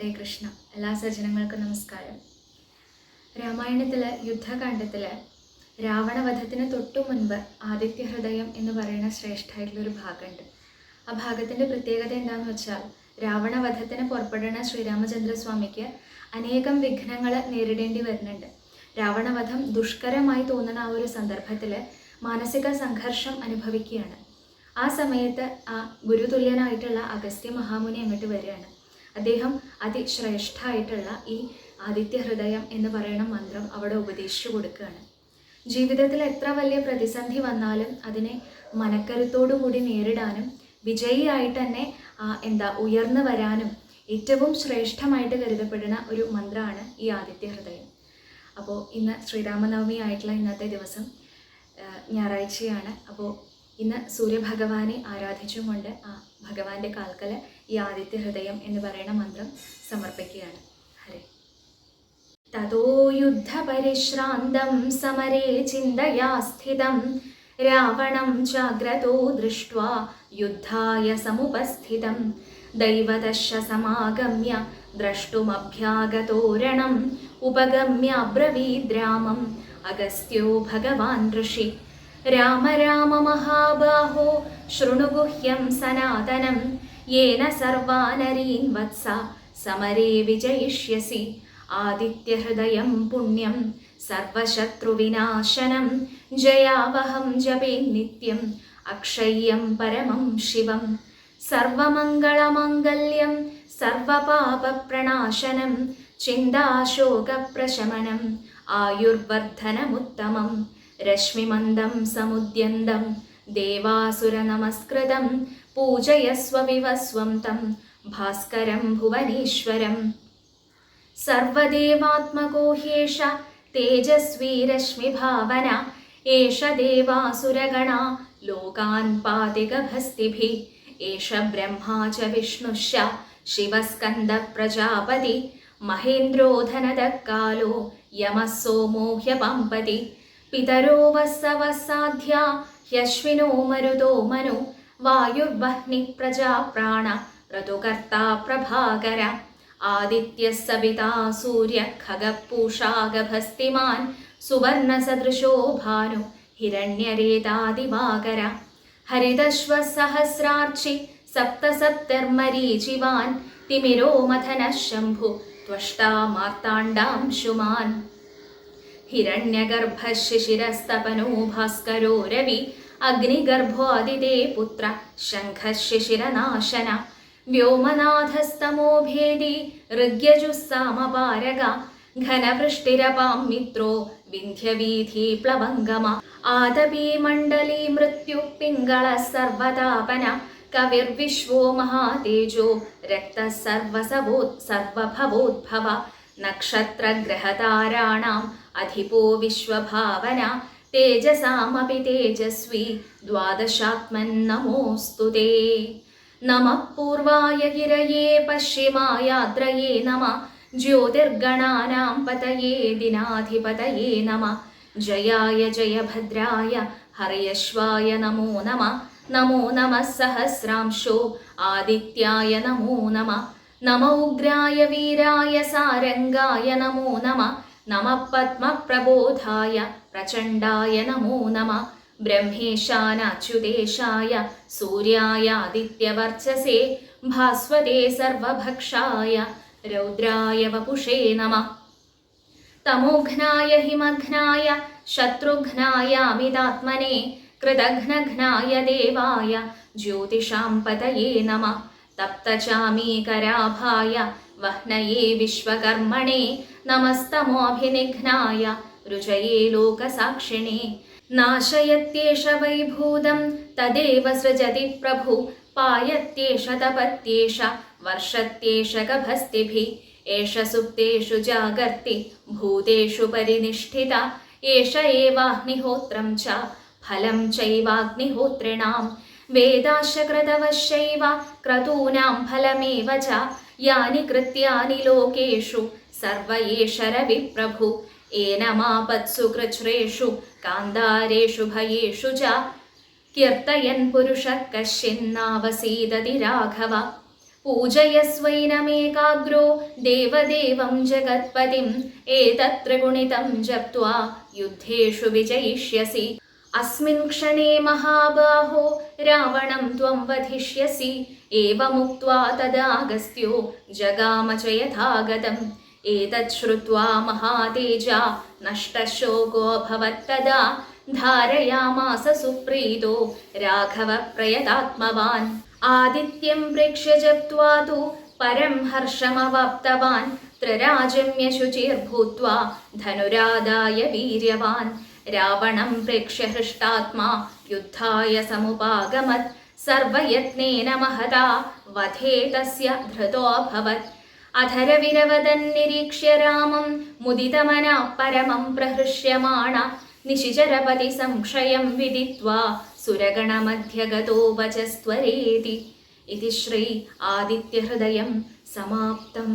ഹരേ കൃഷ്ണ. എല്ലാ സജ്ജനങ്ങൾക്കും നമസ്കാരം. രാമായണത്തിലെ യുദ്ധകാണ്ഡത്തിലെ രാവണവധത്തിന് തൊട്ടു മുൻപ് ആദിത്യ ഹൃദയം എന്ന് പറയുന്ന ശ്രേഷ്ഠമായിട്ടുള്ളൊരു ഭാഗമുണ്ട്. ആ ഭാഗത്തിന്റെ പ്രത്യേകത എന്താണെന്ന് വെച്ചാൽ രാവണവധത്തിന് പുറപ്പെടുന്ന ശ്രീരാമചന്ദ്രസ്വാമിക്ക് അനേകം വിഘ്നങ്ങൾ നേരിടേണ്ടി വരുന്നുണ്ട്. രാവണവധം ദുഷ്കരമായി തോന്നുന്ന ആ ഒരു സന്ദർഭത്തിൽ മാനസിക സംഘർഷം അനുഭവിക്കുകയാണ്. ആ സമയത്ത് ആ ഗുരുതുല്യനായിട്ടുള്ള അഗസ്ത്യ മഹാമുനി അങ്ങോട്ട് വരികയാണ്. അദ്ദേഹം അതിശ്രേഷ്ഠമായിട്ടുള്ള ഈ ആദിത്യ ഹൃദയം എന്ന് പറയുന്ന മന്ത്രം അവിടെ ഉപദേശിച്ചു കൊടുക്കുകയാണ്. ജീവിതത്തിൽ എത്ര വലിയ പ്രതിസന്ധി വന്നാലും അതിനെ മനക്കരുത്തോടു കൂടി നേരിടാനും വിജയിയായിട്ട് തന്നെ എന്താ ഉയർന്നു വരാനും ഏറ്റവും ശ്രേഷ്ഠമായിട്ട് കരുതപ്പെടുന്ന ഒരു മന്ത്രമാണ് ഈ ആദിത്യ ഹൃദയം അപ്പോൾ ഇന്ന് ശ്രീരാമനവമി ആയിട്ടുള്ള ഇന്നത്തെ ദിവസം ഞായറാഴ്ചയാണ്. അപ്പോൾ ഇന്ന് സൂര്യഭഗവാനെ ആരാധിച്ചുകൊണ്ട് ആ ഭഗവാന്റെ കാൽക്കൽ ഈ ആദിത്യ ഹൃദയം എന്ന് പറയുന്ന മന്ത്രം സമർപ്പിക്കുകയാണ്. ഹരേ. തതോ യുദ്ധപരിശ്രാന്തം സമരേ ചിന്തയാ സ്ഥിതം രാവണം ജാഗ്രതോ ദൃഷ്ട്വാ യുദ്ധായ സമുപസ്ഥിതം. ദൈവദശ സമാഗമ്യ ദ്രഷ്ടുമഭ്യാഗതോരണം. ഉപഗമ്യാബ്രവീദ്രാമം അഗസ്ത്യോ ഭഗവാൻ ഋഷി. राम राम महाबाहो शृणुगुह्यं सनातनं। येन सर्वानरीन् वत्स समरे विजयिष्यसि। आदित्यहृदयं पुण्यं सर्वशत्रुविनाशनं। जयावहं जपे नित्यम् अक्षय्यं परमं शिवं सर्वमङ्गलमङ्गल्यं सर्वपापप्रणाशनं चिन्ताशोकप्रशमनम् आयुर्वर्धनमुत्तमम्। रश्मिमन्दं समुद्यन्दं देवासुरनमस्कृतं पूजयस्वविवस्वं तं भास्करं भुवनेश्वरं। सर्वदेवात्मगोह्येष तेजस्वी रश्मिभावना एष देवासुरगणा लोकान् लोकान्पातिगभस्तिभि एष ब्रह्मा च विष्णुश्च शिवस्कन्दप्रजापति महेन्द्रोधनदः कालो यमः सोमो ह्यपम्पति। പിതരോ വസവസാധ്യ ഹ്യശ്വിനോ മരുതോ മനു വായുർവഹ്നി പ്രജാപ്രാണ ഋതുകർത്താ പ്രഭാകര ആദിത്യ സവിതാ സൂര്യ ഖഗപൂഷാഗഭസ്തിമാൻ സുവർണസദൃശോ ഭാനു ഹിരണ്യരേതാദിവാകര ഹരിതശ്വസഹസ്രാർച്ചി സപ്തസപ്തർമരീചിവാൻ തിമിരോ മഥന ശംഭു ത്വഷ്ടാ ഹിരണ്യഗർഭശിശിരസ്തപനോ ഭാസ്കരോ രവി അഗ്നിഗർഭോദിതേ പുത്ര ശംഖശിശിരനാശന വ്യോമനാഥസ്തമോ ഭേദി ഋഗ്യജുസ്സാമപാരക ഘനവൃഷ്ടിരപാം മിത്രോ വിന്ധ്യവീഥി പ്ലവംഗമ ആദപീ മണ്ഡലീ മൃത്യു പിംഗള സർവതാപന കവിർവിശ്വോ മഹാതേജോ अधिपो विश्वभावना तेजसामपि तेजस्वी द्वादशात्मन्नमोऽस्तु ते। नमः पूर्वाय गिरये पश्चिमायाद्रये नमः। ज्योतिर्गणानां पतये दिनाधिपतये नमः। जयाय जयभद्राय हर्यश्वाय नमो नमः। नमो नमः सहस्रांशो आदित्याय नमो नमः। नम उग्राय वीराय सारङ्गाय नमो नमः। നമോ പത്മപ്രബോധായ പ്രചണ്ഡായ നമോ നമ ബ്രഹ്മേശാനച്യുതേശായ സൂര്യായ ആദിത്യവർച്ചസേ ഭാസ്വതേ സർവഭക്ഷായ രൗദ്രായ വപുഷേ നമ തമോഘ്നായ ഹിമഘ്നായ ശത്രുഘ്നായാമിതാത്മനെ കൃതഘ്നഘ്നായ ദേവായ ജ്യോതിഷാം പതയേ നമ തപ്തചാമീകരാഭായ വഹ്നയേ വിശ്വകർമ്മണേ നമസ്തമോഭിനിഘ്നായ രുചയേ ലോകസാക്ഷിണേ. നാശയത്യേഷ വൈഭൂതം തദേവ സൃജതി പ്രഭു. പായത്യേഷ തപത്യേഷ വർഷത്യേഷ ഗഭസ്തിഭി. ഏഷ സുപ്തേഷു ജാഗർത്തി ഭൂതേഷു പരിനിഷ്ഠിത. ഏഷ ഏവാഗ്നിഹോത്രം ച ഫലം ചൈവാഗ്നിഹോത്രിണാം. വേദാശകൃതവശ്ശൈവ ക്രതൂനാം ഫലമേവ ച. യാനി കൃത്യാനി ലോകേഷു സർവയേശരവിപ്രഭു. ഏനമാപത്സു കൃച്ഛ്രേഷു കാന്താരേഷു ഭയേഷു ച കീർത്തയൻ പുരുഷ കശ്യന്നാവസീദതി രാഘവ. പൂജയസ്വൈനമേകാഗ്രോ ദേവദേവം ജഗത്പതിം ഏതത്ര ഗുണിതം ജപ്ത്വാ യുദ്ധേഷു വിജയിഷ്യസി. അസ്മിൻ ക്ഷണേ മഹാബാഹോ രാവണം ത്വം വധിഷ്യസി. ഏവമുക്ത്വാ തദാഗസ്ത്യോ ജഗാമ യഥാഗതം. तदागस्त्यो जगाम च यथागतम् एतत् श्रुत्वा महातेजा नष्टशोकोऽभवत्तदा धारयामास सुप्रीतो राघवप्रयतात्मवान् आदित्यं प्रेक्ष्य जप्त्वा तु परं हर्षमवाप्तवान् त्रराजम्यशुचिर्भूत्वा धनुरादाय वीर्यवान् रावणं प्रेक्ष्य हृष्टात्मा युद्धाय समुपागमत् सर्वयत्नेन महता वधे तस्य धृतोऽभवत् അധരവിരവതന്നിരീക്ഷ്യ രാമം മുദിതമന പരമം പ്രഹൃഷ്യമാണ. നിശിചരപതി സംശയം വിദിത്വാ സുരഗണമധ്യഗതോ വചസ്ത്വരേതി. ഇതി ശ്രീ ആദിത്യഹൃദയം സമാപ്തം.